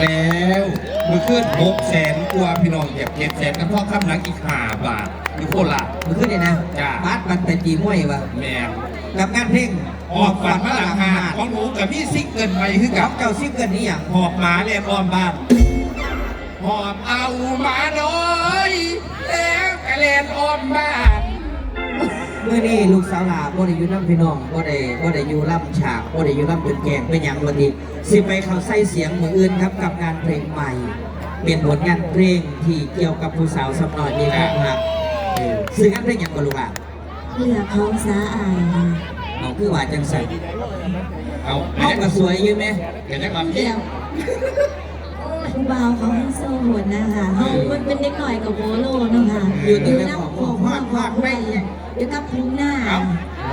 แล้วมือขึ้นหกแสนกว่าพี่น้องเหยียบเจ็ดแสนกับพ่อคำหลังอีกห้าบาทอยู่โคราชมันขึ้นเลยนะจ้ะบาสมันเป็นจีมวยวะแม่กับงานเพลงออกฝันมาหลังหาดของหนูกับพี่ซิกเกินไปคือกักับบเจ้าซิงเกิลนี่อย่างหอบหมาเรียนอ้อมบ้านหอบเอาหมาน้อย แล้วกระเลนอ้อมบ้านเมื่อนี้ลูกสาวหลาบ่ได้อยู่น้ำพี่น้องบ่ได้บ่ได้อยู่ล่ำฉากบ่ได้อยู่ล่ำเป็นแกงเป็นอย่างวันนี้สิไปเขาใส่เสียงมืออื่นครับกับงานเพลงใหม่ เป็นผลงานเพลงที่เกี่ยวกับผู้สาวสำนอยนี่ครับครับเออซึ่งงานเพลงอย่างก็ลูกอะเหลือของสาอายค่ะน้องคือว่าจังใส่เอาเอาก็สวยอยู่ไหมเดี๋ยวได้ความพี่เดี๋ยว ผู้บ่าวเขาให้โซ่หดนะคะเฮามันเป็นเด็กหน่อยกับโบโลเนาะค่ะอยู่น้ำของพ่อพ่อไปเดี๋ยวกับทุ่งหน้าเอา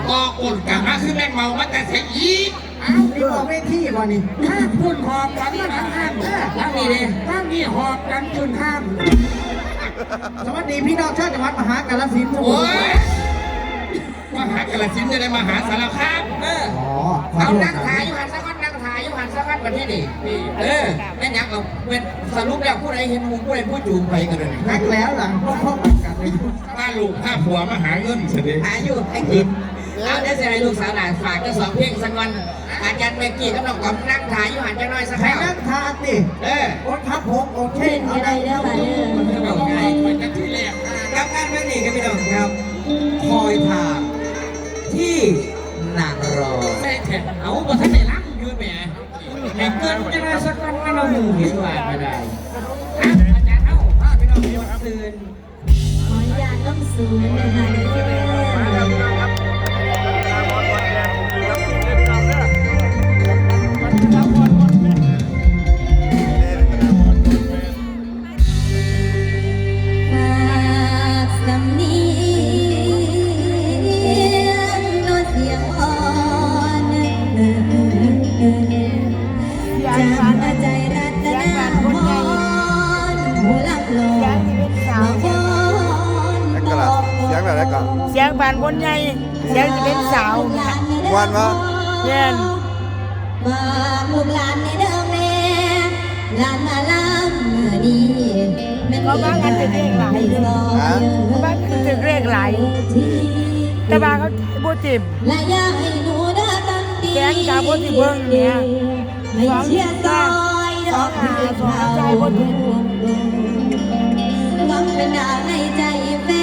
ก็อดกันมาคือแม่งเมามาแต่เสียอีกเอาวนี่บอกไม่ที่บ่นี่ถ้ามพูดหอบกันมาทางห้ามเด้อแล้วนี่เลยถ้ามนี่หอบกันจนห้าม สวัสดีพี่น้องชาวจังหวัดมหากาฬสินธุ์โอ้ยมหากระสินธุ์จะได้มหาสารคามเอออ๋อเอาโทษนั่งคถ่ารัยบอยู่หันสักวันนั่งถ่ายอยู่หั นสักวันวันที่นี่นี่เออแม่นยังเอาเป็นสรุปแล้วผู้ใดเห็นมุมผู้ใดผู้จูงไปกันเลยนักแล้วหลังพวกพ่อกันเลยถ้าลูกถ้าผัวมาหาเงินเสด็จหาอยู่ไอ้กินเอาได้เสียให้ลูกสาวหลานฝากจะสองเพลงสักวันอาจารย์เมกี้กับน้องกอมนั่งถ่ายอยู่หันจะน้อยสักใครแค่นั่งทานดิเออโอ๊ตครับผมโอเคเล่นก็ได้เด้อค่ะเด้อเอาไงมันจะที่แรกกับการไม่หนีกันพี่น้องครับ คอยทางที่นางรอใส่แถบเอาบ่ทันได้ล้างอยู่แหม เงินจะได้สักวันไม่เราเห็นว่าไม่ได้อาจารย์เอ้าพาพี่น้องยกตื่นขออนุญาตต้องสูงนะคะ แบบไหนก่อนเสียงบานบนใหญ่เสียงจะเป็นสาวเนี่ยวันวะเย็นฝากลูกหลานในเดิมแน่หลานมาลำเมื่อนี้แม่นเขาบ้างกันจะเรียกหลายรอเขาบ้างกันจะเรียกหลายที่แต่บางเขาบูจิบและอยากให้หนูเดินตันดีแกงจากบนที่เบิ่งเนี่ยไม่เชื่อซอยดอกที่เขาสองใจบนที่หวังเป็นดาวในใจแฟน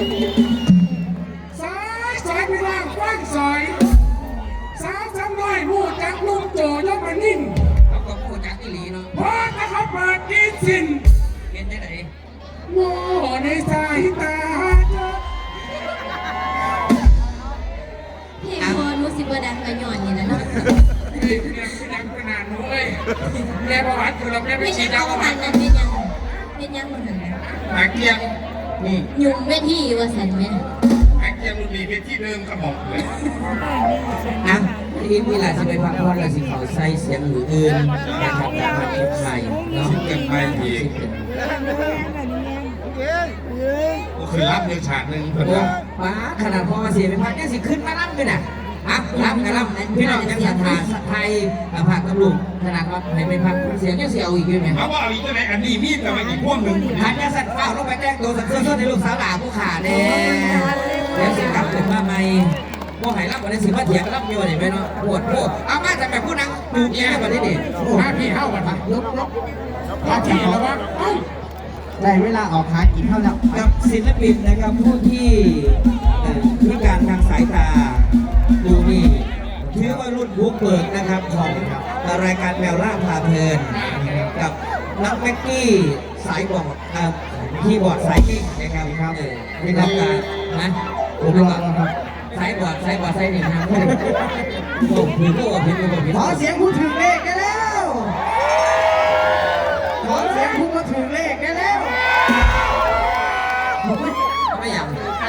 สายสายพี่น้องฟังสายสามสามร้วู่จักลุงโจยกมันิ่งเอาก็พูดจากอีหลีเนาะพอนะครับเปิดกิสินเห็นได้ไหนโง่ในสายตาพลงพอรู้สิบดังกระยอนนี่นะเนาะเฮ้ยยขนาดนู้ยแม่วัติคือเราแม่ไม่ใช่ชี้ดาเาระหัมานณนั้นเป็ยังเป็นเหมือหาเกียง นี่ยุ่งเวทีว่าสันแม่หาเกียงรุ่นนี้เป็นที่เดิมกระบอกเลยอะทีมีหลายสิไปพักผ่อนหลายสิเขาใส่เสียงหรืออื่นนะครับการมาคิดใหม่เนาะเกินไปอีกก็คือรับเดือนฉากหนึ่งเพื่อนโอ้ว่าป้าขนาดพอมาเสียไปพักยังสิขึ้นมาล่ำกันน่ะอะ ล่ำกันล่ำพี่น้องยังศรัทธาสัทไทยผักตำลุงขนาดว่าให้ไปพักเสียงยังเสียเอาอีกอยู่ไหมเขาว่าเอาอีกตัวไหนอันนี้มีแต่ว่าอีกพวกหนึ่งพันยาสัตว์เฝ้าลงไปแจ้งตัวสัตว์เสื้อในลูกสาวหลาผู้ขาแน่เดี๋ยวสิกลับขึ้นมาใหม่พวกไหรับวันนี้สิมาเถียงรับโยนเห็นไหมเนาะปวดปวดเอามาจากแบบผู้นังดูแย่วันนี้ดิถ้าพี่เข้ากันปะลบลบพาพี่แล้ววะได้เวลาออกหากินเท่าแล้วกับศิลปินนะครับผู้ที่เอ่อพิการทางสายตา ผู้ที่ถือว่ารุ่นบุกเบิกนะครับของรายการแมวล่าพาเพลินกับนักแม็กกี้สายบอดครับที่บอดสายกิ้งนะครับครับพี่น้องกันนะผมรอแล้ครับสายบอดสายบอดสายหนึ่งนะผมผิก็บอกผิก็บอกขอเสียงคุณถึงเลขได้แล้ว ขอเสียงคุณมาถึงเลขได้แล้ว